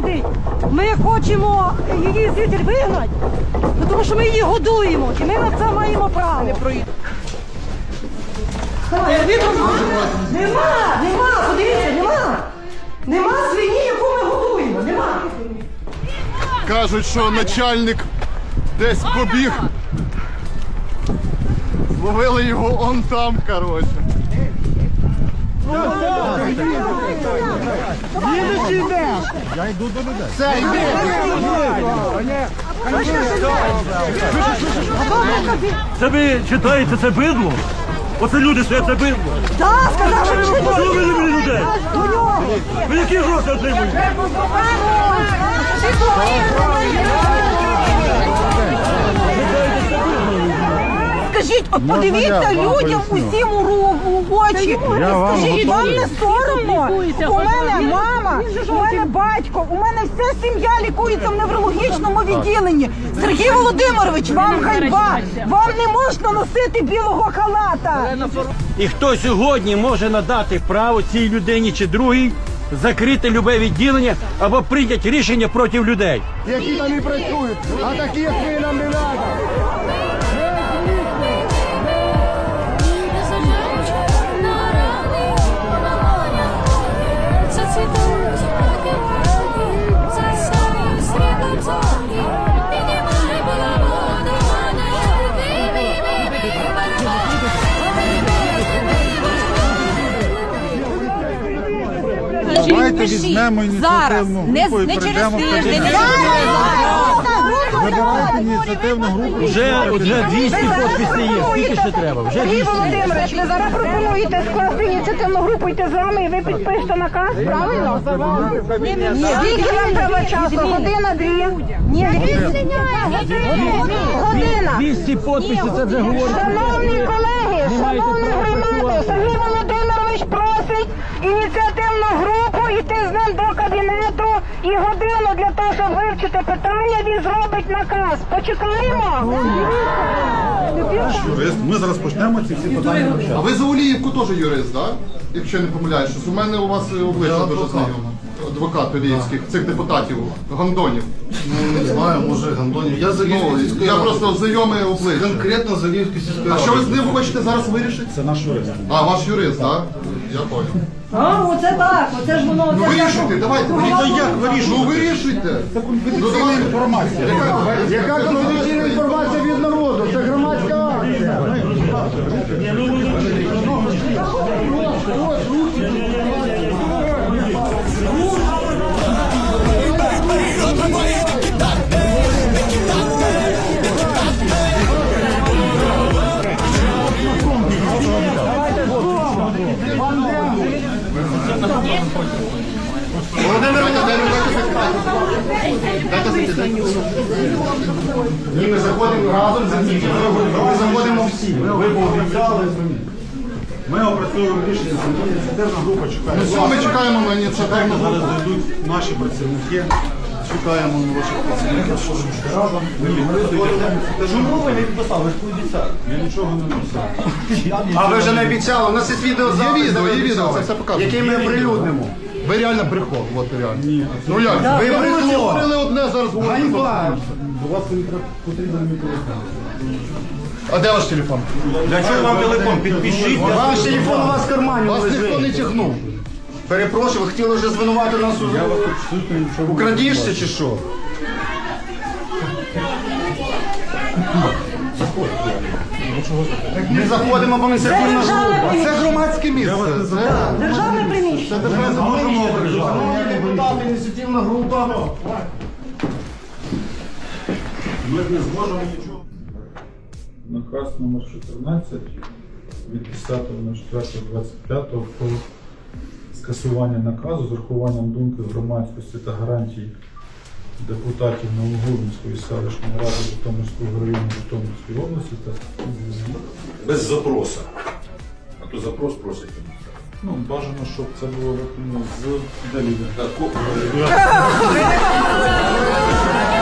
сидить. Ми хочемо її звідти вигнати, ну, тому що ми її годуємо, і ми на це маємо право. Ой, Нема, нема, подивіться, нема. Нема свині, яку ми годуємо, нема. Кажуть, що начальник десь побіг. Зловили його он там, коротше. Все, йди. Це ви читаєте це бидло? Оце люди стоять, це бидло. Так, сказав, що Що ви любите людей? до нього. Ви які гроші отримуєте? Скажіть, от подивіться людям усім у ру- у очі. Скажіть, вам не соромно? У мене мама, у мене батько, у мене вся сім'я лікується в неврологічному відділенні. Сергій Володимирович, вам ганьба! Вам не можна носити білого халата. І хто сьогодні може надати право цій людині чи другій закрити любе відділення або прийняти рішення проти людей? Які там і працюють, а такі, як ви нам не треба. Давайте візьмемо ініціативну групу і прийдемо в. Вибирайте ініціативну групу. Вже, вже 200 підписів є. Скільки ще треба? Вже Сергій 200. Володимирович, ви зараз пропонуєте скласти ініціативну групу йти з вами і ви підпишете наказ, правильно? Ні, скільки вам треба часу? Година, дві? Ні, година. 200 підписів, це вже говорить. Шановні колеги, Не шановні громади. Сергій Володимирович просить ініціативну групу йти з ним до кабінету і годину для того, щоб вивчити питання, він зробить наказ. Почекаємо? Юрист, Ми зараз почнемо ці всі питання А ви за Оліївку теж юрист, так? Якщо я не помиляюсь, щось у мене у вас обличчя дуже знайоме. Адвокат Оліївських, цих депутатів, гандонів. Ну, не знаю, може Гандонів. Я за Ну, я просто знайомий обличчя. конкретно за Львівською сільською А що ви з ним хочете зараз вирішити? Це наш юрист. А, ваш юрист, так? Я понял. А, оце так, оце ж воно. Ну вирішуйте, давайте, вирішуйте. Ну, як вирішувати? Ну вирішуйте. Ну давайте. інформація. Яка конфіденційна інформація від народу? Це громадська акція. Володимир Володимирович, дайте. Ні, ми заходимо разом з ним. Ми заходимо всі. Ви пообіцяли. Ми опрацюємо рішення. Ініціативна група чекає. Ми чекаємо на ініціативну Зараз зайдуть наші працівники. Чекаємо на ваших працівників. Чому ви не підписали? Ви ж пообіцяли. Я нічого не написав. А ви вже не обіцяли, у нас є відеозапис, Є відео, де ви є відео, обіцяли, це все показує. Який ми оприлюднимо. Ви реально брехло, от реально. Ну як? Ви Ви брехло. говорили одне, зараз говорите. Ганьба. До вас потрібен мій телефон. А де ваш телефон? Для чого вам телефон? Підпишіть. Ваш телефон у вас в кармані Вас ніхто не тягнув. Перепрошую, ви хотіли вже звинувати нас у Я вас абсолютно нічого у не крадіжці чи що? Ми заходимо, бо ініціативна група. Це громадське місце. Це Державне приміщення. Шановні депутати, ініціативна група. Ми не зможемо нічого. Наказ номер 14 від 10.04.25 про скасування наказу з урахуванням думки громадськості та гарантій депутатів Новогородської селищної ради Житомирського району Житомирської області та без запроса. А то запрос просить. ну, бажано, щоб це було виконано з ко-